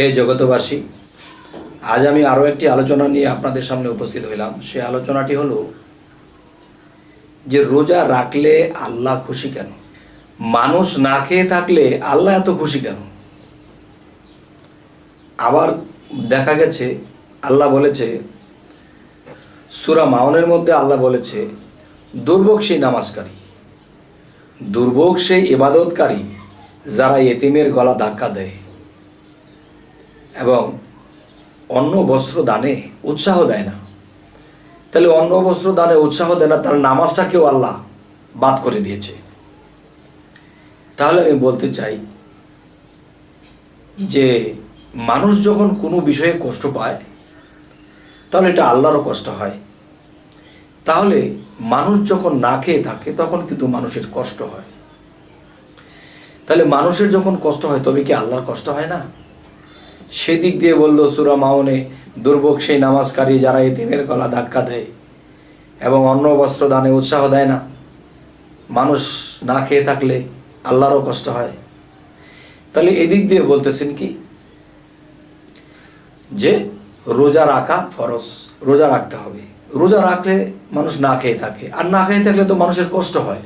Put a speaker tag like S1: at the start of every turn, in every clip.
S1: হে জগতবাসী, আজ আমি আরও একটি আলোচনা নিয়ে আপনাদের সামনে উপস্থিত হইলাম। সে আলোচনাটি হলো, যে রোজা রাখলে আল্লাহ খুশি কেন? মানুষ না খেয়ে থাকলে আল্লাহ এত খুশি কেন? আবার দেখা গেছে, আল্লাহ বলেছে, সুরা মাউনের মধ্যে আল্লাহ বলেছে, দুর্ভোগ সেই নামাজকারী, দুর্ভোগ সেই ইবাদতকারী যারা এতিমের গলা ধাক্কা দেয়। এবং অন্ন, বস্ত্র, দানে উৎসাহ দেয় না। তাহলে অন্ন, বস্ত্র, দানে উৎসাহ দেয় না, তার নামাজটাকেও আল্লাহ বাদ করে দিয়েছে। তাহলে আমি বলতে চাই যে মানুষ যখন কোনো বিষয়ে কষ্ট পায়, তাহলে এটা আল্লাহরও কষ্ট হয়। তাহলে মানুষ যখন না খেয়ে থাকে, তখন কিন্তু মানুষের কষ্ট হয়। তাহলে মানুষের যখন কষ্ট হয়, তবে কি আল্লাহর কষ্ট হয় না? সেদিক দিয়ে বলল, সুরা মাওনে দুর্ভোগ সেই নামাজকারী যারা এতিমের গলা ধাক্কা দেয় এবং অন্ন বস্ত্র দানে উৎসাহ দেয় না। মানুষ না খেয়ে থাকলে আল্লাহরও কষ্ট হয়। তাহলে এদিক দিয়ে বলতেছেন কি? যে রোজা রাখা ফরজ, রোজা রাখতে হবে। রোজা রাখলে মানুষ না খেয়ে থাকে। আর না খেয়ে থাকলে তো মানুষের কষ্ট হয়।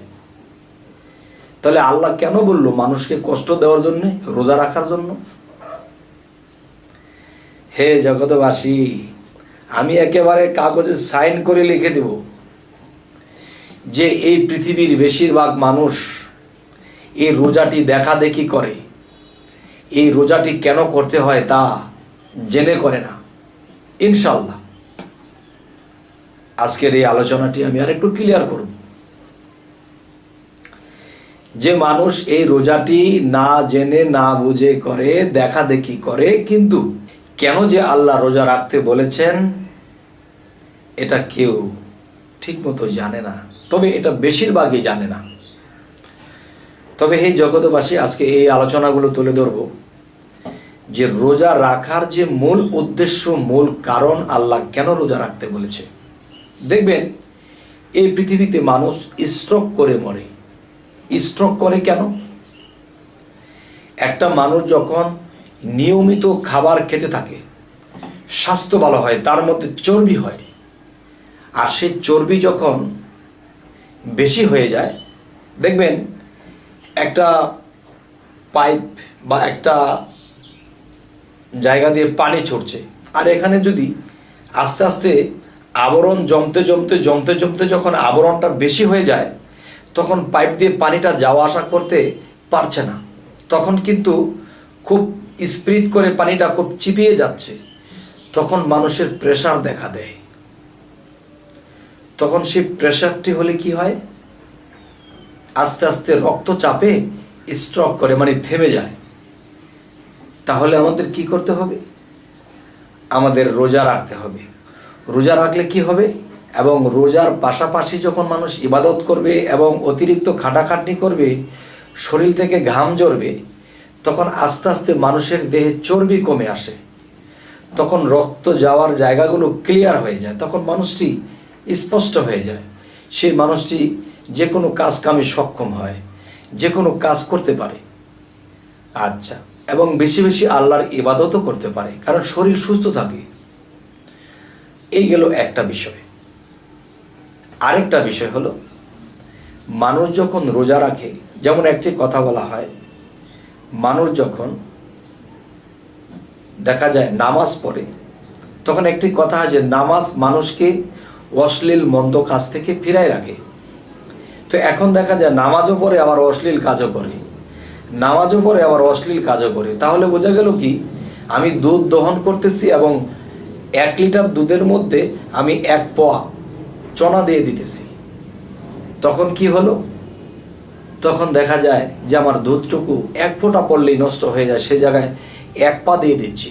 S1: তাহলে আল্লাহ কেন বলল মানুষকে কষ্ট দেওয়ার জন্য, রোজা রাখার জন্য? হে জগতবাসী আমি একেবারে কাগজে সাইন করে লিখে দেব যে এই পৃথিবীর বেশিরভাগ মানুষ এই রোজাটি দেখা দেখি করে। এই রোজাটি কেন করতে হয় তা জেনে করে না। ইনশাল্লাহ আজকের এই আলোচনাটি আমি আর একটু ক্লিয়ার করব। যে মানুষ এই রোজাটি না জেনে, না বুঝে করে দেখা দেখি করে, কিন্তু কেন যে আল্লাহ রোজা রাখতে বলেছেন, এটা কেউ ঠিক মতো জানে না। তবে এটা বেশিরভাগই জানে না। তবে এই জগতবাসী আজকে এই আলোচনাগুলো তুলে ধরব যে রোজা রাখার যে মূল উদ্দেশ্য, মূল কারণ আল্লাহ কেন রোজা রাখতে বলেছে। দেখবেন, এই পৃথিবীতে মানুষ স্ট্রোক করে মরে। স্ট্রোক করে কেন? একটা মানুষ যখন নিয়মিত খাবার খেতে থাকে। স্বাস্থ্য ভালো হয়, তার মধ্যে চর্বি হয়। আর সেই চর্বি যখন বেশি হয়ে যায়, দেখবেন একটা পাইপ বা একটা জায়গা দিয়ে পানি ছড়ছে। আর এখানে যদি আস্তে আস্তে আবরণ জমতে জমতে জমতে জমতে যখন আবরণটা বেশি হয়ে যায়, তখন পাইপ দিয়ে পানিটা যাওয়া আসা করতে পারছে না। তখন কিন্তু খুব স্পিড করে পানিটা খুব চিপিয়ে যাচ্ছে, তখন মানুষের প্রেশার দেখা দেয়। তখন সেই প্রেশারটি হলে কি হয়? আস্তে আস্তে রক্ত চাপে স্ট্রক করে মানে থেমে যায়। তাহলে আমাদের কি করতে হবে? আমাদের রোজা রাখতে হবে। রোজা রাখলে কি হবে? এবং রোজার পাশাপাশি যখন মানুষ ইবাদত করবে এবং অতিরিক্ত খাটাখাটনি করবে, শরীর থেকে ঘাম ঝরবে তখন আস্তে আস্তে মানুষের দেহে চর্বি কমে আসে। তখন রক্ত যাওয়ার জায়গাগুলো ক্লিয়ার হয়ে যায়। তখন মানুষটি স্পষ্ট হয়ে যায়। সেই মানুষটি যে কোনো কাজ কামে সক্ষম হয়, যে কোনো কাজ করতে পারে। আচ্ছা এবং বেশি বেশি আল্লাহর ইবাদতও করতে পারে, কারণ শরীর সুস্থ থাকে। এই গেল একটা বিষয়। আরেকটা বিষয় হলো, মানুষ যখন রোজা রাখে, যেমন একটি কথা বলা হয় মানুষ যখন দেখা যায় নামাজ পড়ে, তখন একটি কথা আছে, নামাজ মানুষকে অশ্লীল মন্দ কাজ থেকে ফিরায় রাখে। তো এখন দেখা যায় নামাজও পড়ে, আবার অশ্লীল কাজও করে। নামাজও পড়ে, আবার অশ্লীল কাজও করে। তাহলে বোঝা গেল কি, আমি দুধ দহন করতেছি এবং এক লিটার দুধের মধ্যে আমি এক পোয়া চনা দিয়ে দিতেছি। তখন কি হলো? তখন দেখা যায় যে আমার দুধটুকু এক ফোঁটা পড়লেই নষ্ট হয়ে যায়, সে জায়গায় এক পা দিয়ে দিচ্ছি।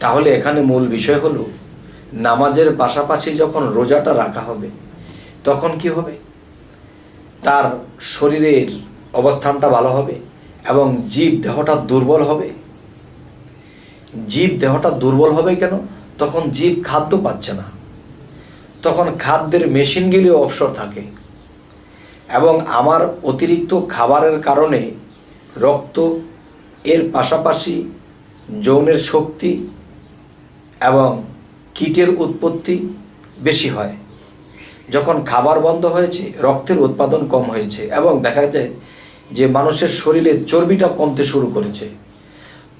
S1: তাহলে এখানে মূল বিষয় হলো, নামাজের পাশাপাশি যখন রোজাটা রাখা হবে, তখন কি হবে? তার শরীরের অবস্থানটা ভালো হবে এবং জীব দেহটা দুর্বল হবে। জীব দেহটা দুর্বল হবে কেন? তখন জীব খাদ্য পাচ্ছে না। তখন খাদ্যের মেশিনগুলিও অবসর থাকে। এবং আমার অতিরিক্ত খাবারের কারণে রক্ত এর পাশাপাশি যৌনের শক্তি এবং কীটের উৎপত্তি বেশি হয়। যখন খাবার বন্ধ হয়েছে, রক্তের উৎপাদন কম হয়েছে এবং দেখা যায় যে মানুষের শরীরে চর্বিটা কমতে শুরু করেছে।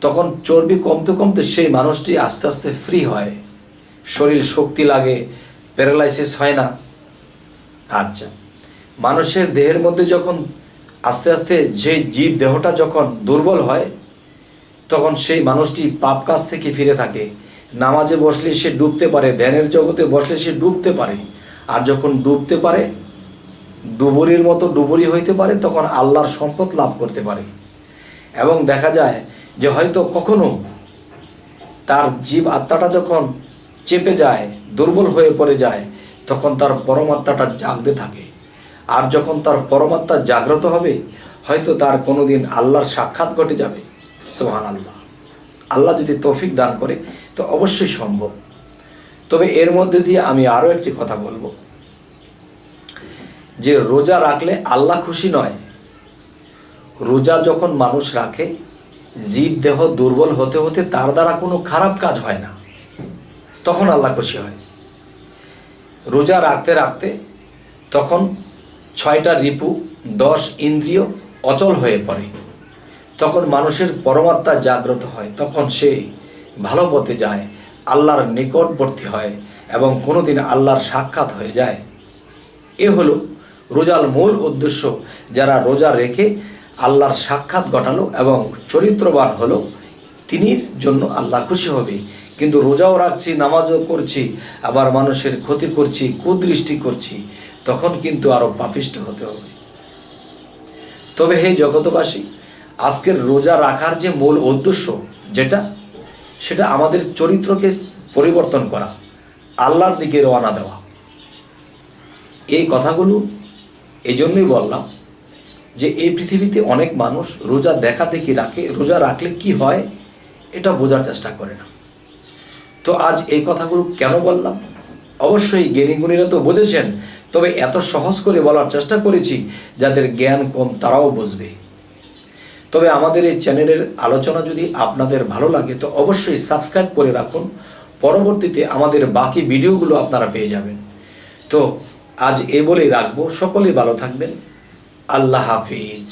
S1: তখন চর্বি কমতে কমতে সেই মানুষটি আস্তে আস্তে ফ্রি হয়। শরীর শক্তি লাগে প্যারালাইসিস হয় না। আচ্ছা। মানুষের দেহের মধ্যে যখন আস্তে আস্তে যে জীব দেহটা যখন দুর্বল হয়, তখন সেই মানুষটি পাপ কাজ থেকে ফিরে থাকে। নামাজে বসলে সে ডুবতে পারে, ধ্যানের জগতে বসলে সে ডুবতে পারে। আর যখন ডুবতে পারে, ডুবুরির মতো ডুবুরি হইতে পারে, তখন আল্লাহর সম্পদ লাভ করতে পারে। এবং দেখা যায় যে হয়তো কখনো তার জীব আত্মাটা যখন চেপে যায়, দুর্বল হয়ে পড়ে যায়, তখন তার পরমাত্মাটা জাগতে থাকে। আর যখন তার পরমাত্মা জাগ্রত হবে, হয়তো তার কোনোদিন আল্লাহর সাক্ষাৎ ঘটে যাবে। সোহান আল্লাহ আল্লাহ যদি তৌফিক দান করে, তো অবশ্যই সম্ভব। তবে এর মধ্যে দিয়ে আমি আরও একটি কথা বলব। যে রোজা রাখলে আল্লাহ খুশি নয়। রোজা যখন মানুষ রাখে, জীব দেহ দুর্বল হতে হতে তার দ্বারা কোনো খারাপ কাজ হয় না। তখন আল্লাহ খুশি হয়। রোজা রাখতে রাখতে তখন ছয়টা রিপু, দশ ইন্দ্রিয় অচল হয়ে পড়ে। তখন মানুষের পরমাত্মা জাগ্রত হয়, তখন সে ভালো পথে যায়, আল্লাহর নিকটবর্তী হয় এবং কোনোদিন আল্লাহর সাক্ষাৎ হয়ে যায়। এ হলো রোজার মূল উদ্দেশ্য, যারা রোজা রেখে আল্লাহর সাক্ষাৎ ঘটালো এবং চরিত্রবান হলো, তিনির জন্য আল্লাহ খুশি হবে। কিন্তু রোজাও রাখছি, নামাজও করছি, আবার মানুষের ক্ষতি করছি, কুদৃষ্টি করছি তখন কিন্তু আরও পাপিষ্ট হতে হবে। তবে হে জগতবাসী আজকের রোজা রাখার যে মূল উদ্দেশ্য যেটা, সেটা আমাদের চরিত্রকে পরিবর্তন করা, আল্লাহর দিকে রওনা দেওয়া। এই কথাগুলো এই জন্যই বললাম যে এই পৃথিবীতে অনেক মানুষ রোজা দেখা দেখি রাখে, রোজা রাখলে কি হয় এটা বোঝার চেষ্টা করে না। তো আজ এই কথাগুলো কেন বললাম? অবশ্যই জ্ঞানীগুণীরা তো বুঝেছেন তবে এত সহজ করে বলার চেষ্টা করেছি যাদের জ্ঞান কম তারাও বুঝবে। তবে আমাদের এই চ্যানেলের আলোচনা যদি আপনাদের ভালো লাগে, তো অবশ্যই সাবস্ক্রাইব করে রাখুন। পরবর্তীতে আমাদের বাকি ভিডিওগুলো আপনারা পেয়ে যাবেন। তো আজ এ বলেই রাখব। সকলেই ভালো থাকবেন। আল্লাহ হাফিজ।